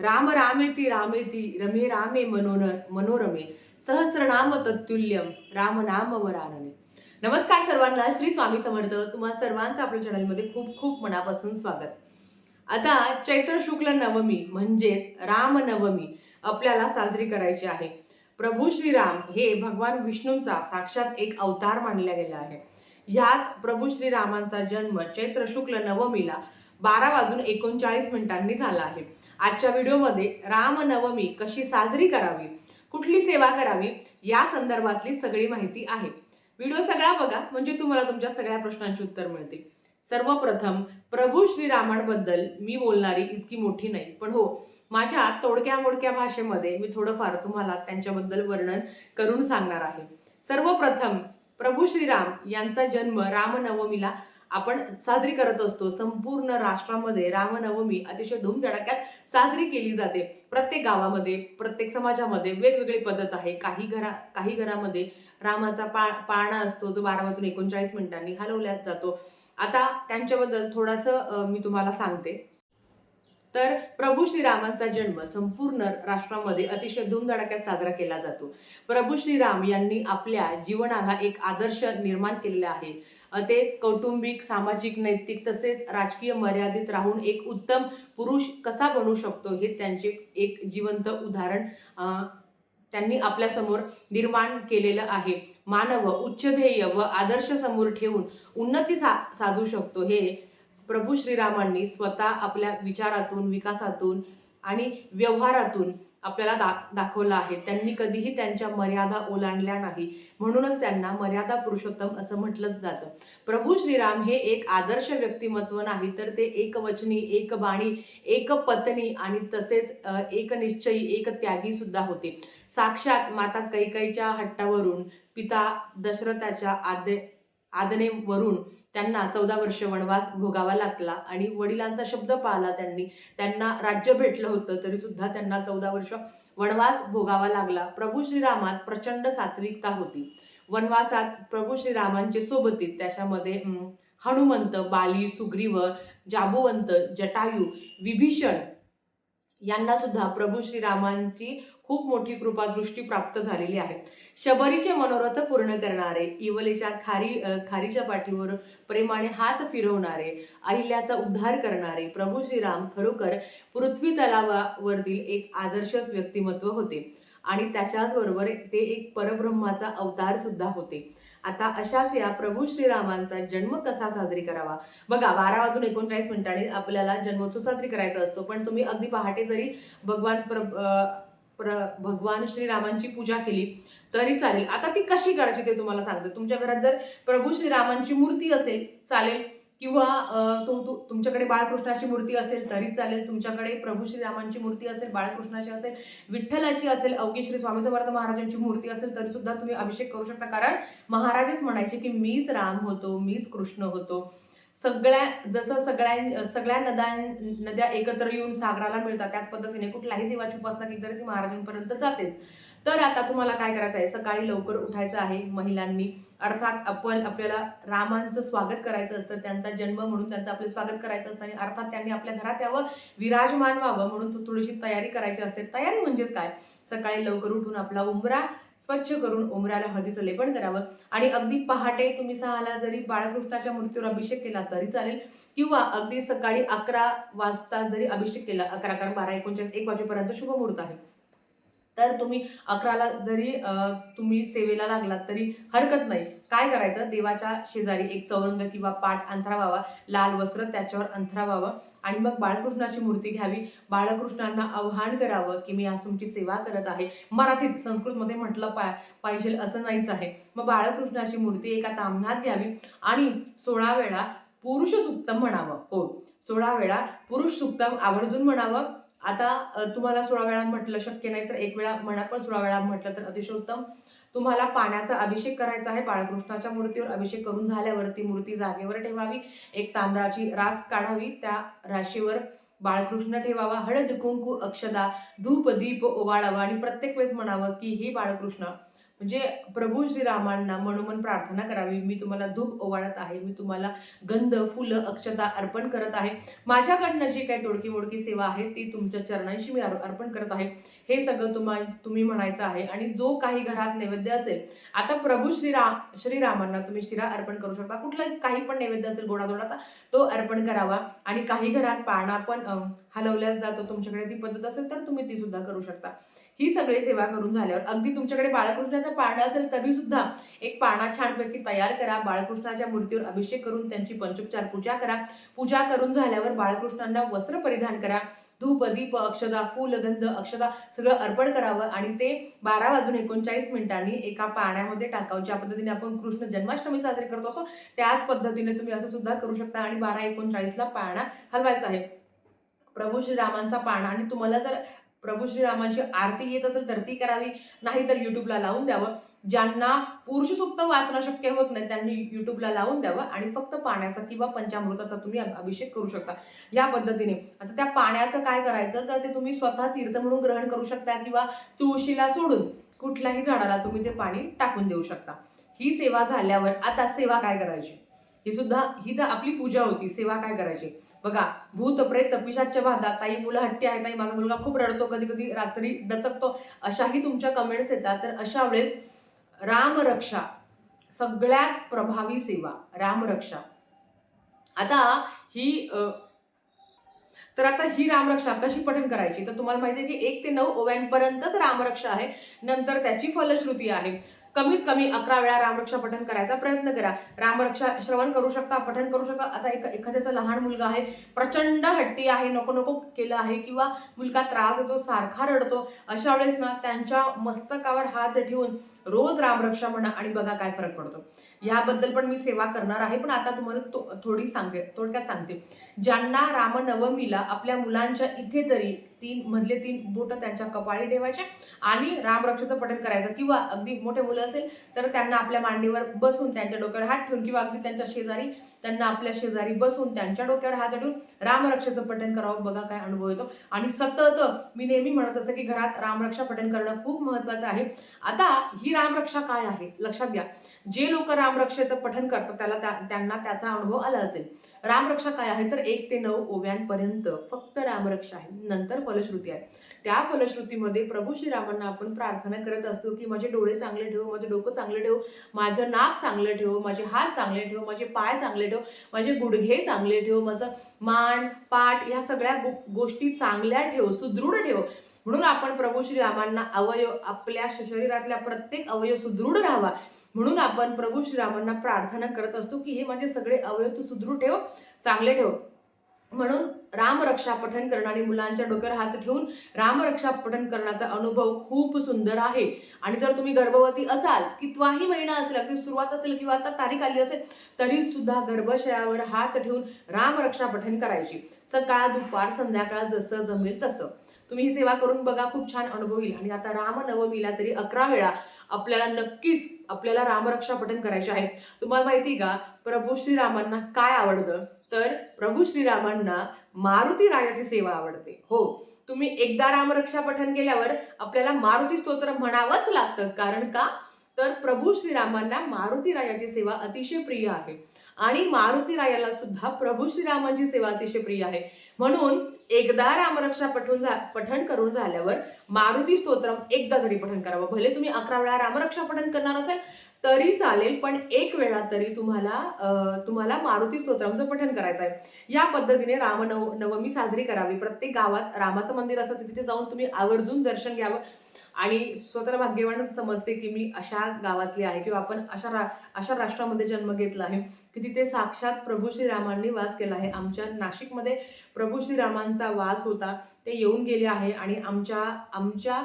राम रामेती रामेती रमे रामे मनोर मनोरमे सहस्रनाम तत्तुल्यम राम नाम वरानने. नमस्कार सर्वांना श्री स्वामी समर्थ. तुम्हा सर्वांचं आपल्या चॅनलमध्ये खूप खूप मनापासून स्वागत. आता चैत्र शुक्ल नवमी म्हणजेच रामनवमी आपल्याला साजरी करायची आहे. प्रभू श्रीराम हे भगवान विष्णूंचा साक्षात एक अवतार मानला गेला आहे. ह्याच प्रभू श्रीरामांचा जन्म चैत्र शुक्ल नवमीला बारा वाजून एकोणचाळीस मिनिटांनी झाला आहे. आजच्या व्हिडिओमध्ये रामनवमी कशी साजरी करावी कुठली सेवा करावी या संदर्भातली सगळी माहिती आहे. व्हिडिओ सगळा बघा म्हणजे तुम्हाला तुमच्या सगळ्या प्रश्नांची उत्तर मिळतील सर्वप्रथम प्रभू श्रीरामांबद्दल मी बोलणारी इतकी मोठी नाही पण हो माझ्या तोडक्या मोडक्या भाषेमध्ये मी थोडंफार तुम्हाला त्यांच्याबद्दल वर्णन करून सांगणार आहे. सर्वप्रथम प्रभू श्रीराम यांचा जन्म रामनवमीला आपण साजरी करत असतो. संपूर्ण राष्ट्रामध्ये रामनवमी अतिशय धूमधडाक्यात साजरी केली जाते. प्रत्येक गावामध्ये प्रत्येक समाजामध्ये वेगवेगळी पद्धत आहे. काही घरा काही घरामध्ये रामाचा पा पाळणा असतो जो बारा वाजून एकोणचाळीस मिनिटांनी हलवल्यात जातो. आता त्यांच्याबद्दल थोडंसं मी तुम्हाला सांगते. तर प्रभू श्रीरामांचा जन्म संपूर्ण राष्ट्रामध्ये अतिशय धूमधडाक्यात साजरा केला जातो. प्रभू श्रीराम यांनी आपल्या जीवनाला एक आदर्श निर्माण केलेला आहे. ते कौटुंबिक सामाजिक नैतिक तसेच राजकीय मर्यादित राहून एक उत्तम पुरुष कसा बनू शकतो हे त्यांचे एक जिवंत उदाहरण त्यांनी आपल्यासमोर निर्माण केलेलं आहे. मानव उच्च ध्येय व आदर्श समोर ठेवून उन्नती सा साधू शकतो हे प्रभू श्रीरामांनी स्वतः आपल्या विचारातून विकासातून आणि व्यवहारातून आपल्याला दा दाखवलं आहे. त्यांनी कधीही त्यांच्या मर्यादा ओलांडल्या नाही. म्हणूनच त्यांना मर्यादा पुरुषोत्तम असं म्हटलं जातं. प्रभू श्रीराम हे एक आदर्श व्यक्तिमत्व नाही तर ते एकवचनी एक बाणी एक पत्नी आणि तसेच एक निश्चयी एक त्यागी सुद्धा होते. साक्षात माता कैकईच्या हट्टावरून पिता दशरथाच्या आद्य आदनेवरून त्यांना चौदा वर्ष वनवास भोगावा लागला आणि वडिलांचा शब्द पाळला त्यांनी. त्यांना राज्य भेटलं होतं तरी सुद्धा त्यांना चौदा वर्ष वनवास भोगावा लागला. प्रभू श्रीरामात प्रचंड सात्विकता होती. वनवासात प्रभू श्रीरामांचे सोबतीत त्याच्यामध्ये हनुमंत बाली सुग्रीव जाबुवंत जटायू विभीषण यांना सुद्धा प्रभू श्रीरामांची खूप मोठी कृपा दृष्टी प्राप्त झालेली आहे. शबरीचे मनोरथ पूर्ण करणारे इवलेच्या खारी खारीच्या पाठीवर प्रेमाने हात फिरवणारे अहिल्याचा उद्धार करणारे प्रभू श्रीराम खरोखर पृथ्वी तलावावरील एक आदर्शच व्यक्तिमत्व होते आणि त्याच्याचबरोबर ते एक परब्रह्माचा अवतार सुद्धा होते. आता अशाच या प्रभू श्रीरामांचा जन्म कसा साजरी करावा? बघा बारा वाजून एकोणचाळीस मिनिटांनी आपल्याला जन्मोत्सव साजरी करायचा असतो पण तुम्ही अगदी पहाटे जरी भगवान प्र प्र भगवान श्रीरामांची पूजा केली तरी चालेल. आता ती कशी करायची ते तुम्हाला सांगते. तुमच्या घरात जर प्रभू श्रीरामांची मूर्ती असेल चालेल. किंवा तुमच्याकडे बाळकृष्णाची मूर्ती असेल तरी चालेल. तुमच्याकडे प्रभू श्रीरामांची मूर्ती असेल बाळकृष्णाची असेल विठ्ठलाची असेल अवघी श्री स्वामी समर्थ महाराजांची मूर्ती असेल तरी सुद्धा तुम्ही अभिषेक करू शकता. कारण महाराजच म्हणायचे की मीच राम होतो मीच कृष्ण होतो. सगळ्या जसं सगळ्या सगळ्या नद्या नद्या एकत्र येऊन सागराला मिळतात त्याच पद्धतीने कुठल्याही देवाची उपासना केली तरी ती महाराजांपर्यंत जातेच. तर आता तुम्हाला काय करायचं आहे? सकाळी लवकर उठायचं आहे महिलांनी. अर्थात आपण आपल्याला रामांचं स्वागत करायचं असतं त्यांचा जन्म म्हणून त्यांचं आपलं स्वागत करायचं असतं आणि अर्थात त्यांनी आपल्या घरात यावं विराजमान व्हावं म्हणून थोडीशी तयारी करायची असते. तयारी म्हणजेच काय? सकाळी लवकर उठून आपला उंबरा स्वच्छ करून उमऱ्याला हळदीचं लेपन करावं. आणि अगदी पहाटे तुम्ही सहाला जरी बाळकृष्णाच्या मूर्तीवर अभिषेक केला तरी चालेल किंवा अगदी सकाळी अकरा वाजता जरी अभिषेक केला अकरा अकरा बारा एकोणचाळीस एक वाजेपर्यंत शुभ मुहूर्त आहे. तर तुम्ही अकराला जरी तुम्ही सेवेला लागलात तरी हरकत नाही. काय करायचं? देवाच्या शेजारी एक चौरंग किंवा पाठ अंथरावावा. लाल वस्त्र त्याच्यावर अंथरावावं. आणि मग बाळकृष्णाची मूर्ती घ्यावी. बाळकृष्णांना आव्हान करावं की मी आज तुमची सेवा करत आहे. मराठीत संस्कृतमध्ये म्हटलं पा पाहिजे असं नाहीच आहे. मग बाळकृष्णाची मूर्ती एका तामणात घ्यावी. आणि सोळा वेळा पुरुष सुक्तम म्हणावं. हो. सोळा वेळा पुरुष सुक्तम आवर्जून म्हणावं. आता तुम्हाला सोळा वेळा म्हटलं शक्य नाही तर एक वेळा म्हणा पण सोळा वेळा म्हटलं तर अतिशय उत्तम. तुम्हाला पाण्याचा अभिषेक करायचा आहे बाळकृष्णाच्या मूर्तीवर अभिषेक करून झाल्यावरती मूर्ती जागेवर ठेवावी एक तांदळाची रास काढावी त्या राशीवर बाळकृष्ण ठेवावा हळद कुंकू अक्षदा धूप दीप ओवाळावा आणि प्रत्येक वेळेस म्हणावं की हे बाळकृष्ण म्हणजे प्रभू श्रीरामांना मनोमन प्रार्थना करावी. मी तुम्हाला धूप ओवाळत आहे. मी तुम्हाला गंध फुलं अक्षता अर्पण करत आहे. माझ्याकडनं जी काही तोडकी मोडकी सेवा आहे ती तुमच्या चरणांशी मी अर्पण करत आहे. हे सगळं तुम्हा तुम्ही म्हणायचं आहे. आणि जो काही घरात नैवेद्य असेल आता प्रभू श्रीराम श्रीरामांना तुम्ही शिरा अर्पण करू शकता. कुठला काही पण नैवेद्य असेल गोडाधोडाचा तो अर्पण करावा. आणि काही घरात पाळणा पण हलवल्या जातो तुमच्याकडे. ती पद्धत असेल तर तुम्ही ती सुद्धा करू शकता. ही सगळी सेवा करून झाल्यावर अगदी तुमच्याकडे बाळकृष्णाचं पाळणा असेल तरी सुद्धा एक पाळणा छानपैकी तयार करा. बाळकृष्णाच्या मूर्तीवर अभिषेक करून त्यांची पंचोपचार पूजा करा. पूजा करून झाल्यावर बाळकृष्णांना वस्त्र परिधान करा. धूप दीप अक्षदा फूल गंध अक्षदा सगळं अर्पण करावं आणि ते बारा वाजून एकोणचाळीस मिनिटांनी एका पाण्यामध्ये टाकावं. ज्या पद्धतीने आपण कृष्ण जन्माष्टमी साजरी करतो असो त्याच पद्धतीने तुम्ही असं सुद्धा करू शकता. आणि बारा एकोणचाळीसला पाळणा हलवायचा आहे. प्रभू श्रीरामांचा पाळणा. आणि तुम्हाला जर प्रभू श्रीरामांची आरती येत असेल तर ती करावी नाही तर युट्यूबला लावून द्यावं. ज्यांना पुरुषसुक्त वाचणं शक्य होत नाही त्यांनी युट्यूबला लावून द्यावं आणि फक्त पाण्याचा किंवा पंचामृताचा तुम्ही अभिषेक करू शकता. या पद्धतीने. आता त्या पाण्याचं काय करायचं? तर ते तुम्ही स्वतः तीर्थ म्हणून ग्रहण करू शकता किंवा तुळशीला सोडून कुठल्याही झाडाला तुम्ही ते पाणी टाकून देऊ शकता. ही सेवा झाल्यावर आता सेवा काय करायची? ही सुद्धा ही तर आपली पूजा होती. सेवा काय करायची? बघा भूत प्रेत पिशाच्या बाधा ताई मुलं हट्टी आहे ताई माझा मुलगा खूप रडतो कधी कधी रात्री डचकतो. अशाही तुमच्या कमेंट्स येतात. तर अशा वेळेस रामरक्षा सगळ्यात प्रभावी सेवा रामरक्षा आता ही तर आता ही रामरक्षा कशी पठन करायची? तर तुम्हाला माहिती आहे की एक ते नऊ ओव्यांपर्यंतच रामरक्षा आहे. नंतर त्याची फलश्रुती आहे. कमीत कमी अकरा वेळा रामरक्षा पठन करायचा प्रयत्न करा. रामरक्षा श्रवण करू शकता पठन करू शकता. आता एक एखाद्याचा लहान मुलगा आहे प्रचंड हट्टी आहे नको नको केलं आहे किंवा मुलगा त्रास देतो सारखा रडतो अशा वेळेस ना त्यांच्या मस्तकावर हात ठेवून रोज रामरक्षा म्हणा आणि बघा काय फरक पडतो. याबद्दल पण मी सेवा करणार आहे पण आता तुम्हाला तो थोडी सांगते थोडक्यात सांगते. ज्यांना रामनवमीला आपल्या मुलांच्या इथे तरी तीन मधले तीन बोट त्यांच्या कपाळी ठेवायचे आणि रामरक्षाचं पठण करायचं. किंवा अगदी मोठे मुलं असेल तर त्यांना आपल्या मांडीवर बसून त्यांच्या डोक्यावर हात ठेवून किंवा अगदी त्यांच्या शेजारी त्यांना आपल्या शेजारी बसून त्यांच्या डोक्यावर हात ठेवून रामरक्षाचं पठण करावं. बघा काय अनुभव येतो. आणि सतत मी नेहमी म्हणत असते की घरात रामरक्षा पठण करणं खूप महत्वाचं आहे. आता ही रामरक्षा काय आहे? लक्षात घ्या. जे लोक रामरक्षेचं पठण करतात त्याला त्या- त्यांना त्याचा अनुभव आला असेल. रामरक्षा काय आहे? तर एक ते नऊ ओव्यांपर्यंत फक्त रामरक्षा आहे. नंतर फलश्रुती आहे. त्या फलश्रुतीमध्ये प्रभू श्रीरामांना आपण प्रार्थना करत असतो की माझे डोळे चांगले ठेव माझे डोकं चांगले ठेव माझं नाक चांगलं ठेव माझे हात चांगले ठेव माझे पाय चांगले ठेव माझे गुडघे चांगले ठेव माझं मान पाठ या सगळ्या गो- गोष्टी चांगल्या ठेव सुदृढ ठेव. म्हणून आपण प्रभू श्रीरामांना अवयव आपल्या शरीरातल्या प्रत्येक अवयव सुदृढ राहावा. म्हणून आपण प्रभू श्रीरामांना प्रार्थना करत असतो की हे माझे सगळे अवयव तू सुदृढ ठेव चांगले ठेव. म्हणून रामरक्षा पठण करणं आणि मुलांच्या डोक्यावर हात ठेवून रामरक्षा पठण करण्याचा अनुभव खूप सुंदर आहे. आणि जर तुम्ही गर्भवती असाल कितवाही महिना असेल अगदी सुरुवात असेल किंवा आता तारीख आली असेल तरी सुद्धा गर्भशयावर हात ठेवून रामरक्षा पठण करायची. सकाळ दुपार संध्याकाळ जसं जमेल तसं. तुम्ही ही सेवा करून बघा खूप छान अनुभव येईल. आणि आता रामनवमीला तरी अकरा वेळा आपल्याला नक्कीच आपल्याला रामरक्षा पठण करायचे आहे. तुम्हाला माहिती का प्रभू श्रीरामांना काय आवडतं? तर प्रभू श्रीरामांना मारुती राजाची सेवा आवडते. हो तुम्ही एकदा रामरक्षा पठण केल्यावर आपल्याला मारुती स्तोत्र म्हणावंच लागतं. कारण का? तर प्रभू श्रीरामांना मारुती राजाची सेवा अतिशय प्रिय आहे. आणि मारुती रायाला सुद्धा प्रभू श्रीरामांची सेवा अतिशय प्रिय आहे. म्हणून एकदा रामरक्षा पठून जा पठण करून झाल्यावर मारुती स्तोत्रम एकदा तरी पठण करावं. भले तुम्ही अकरा वेळा रामरक्षा पठण करणार असेल तरी चालेल पण एक वेळा तरी तुम्हाला तुम्हाला मारुती स्तोत्रांचं पठण करायचं आहे. या पद्धतीने रामनव नवमी साजरी करावी. प्रत्येक गावात रामाचं मंदिर असतं तर तिथे जाऊन तुम्ही आवर्जून दर्शन घ्यावं. आणि स्वतःला भाग्यवानच समजते की मी अशा गावातली आहे किंवा आपण अशा रा अशा राष्ट्रामध्ये जन्म घेतला आहे की तिथे साक्षात प्रभू श्रीरामांनी वास केला आहे. आमच्या नाशिकमध्ये प्रभू श्रीरामांचा वास होता ते येऊन गेले आहे आणि आमच्या आमच्या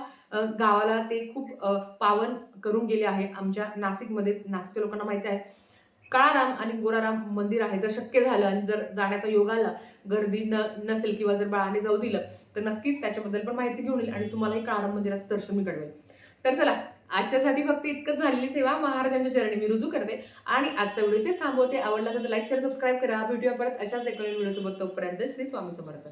गावाला ते खूप पावन करून गेले आहे. आमच्या नाशिकमध्ये नाशिकच्या लोकांना माहिती आहे. काळाराम आणि गोराराम मंदिर आहे. जर शक्य झालं आणि जर जाण्याचा योग आला गर्दी न नसेल किंवा जर बाळाने जाऊ दिलं तर नक्कीच त्याच्याबद्दल पण माहिती घेऊन येईल आणि तुम्हालाही काळाराम मंदिराचं दर्शन मी घडवेल तर चला आजच्यासाठी फक्त इतकंच झालेली सेवा. महाराजांच्या चरणी मी रुजू करते आणि आजचा व्हिडिओ इथेच थांबवते. आवडला असेल तर लाईक शेअर सबस्क्राईब करा. भेटूया परत अशाच एका व्हिडिओसोबत. तोपर्यंत श्री स्वामी समर्थ.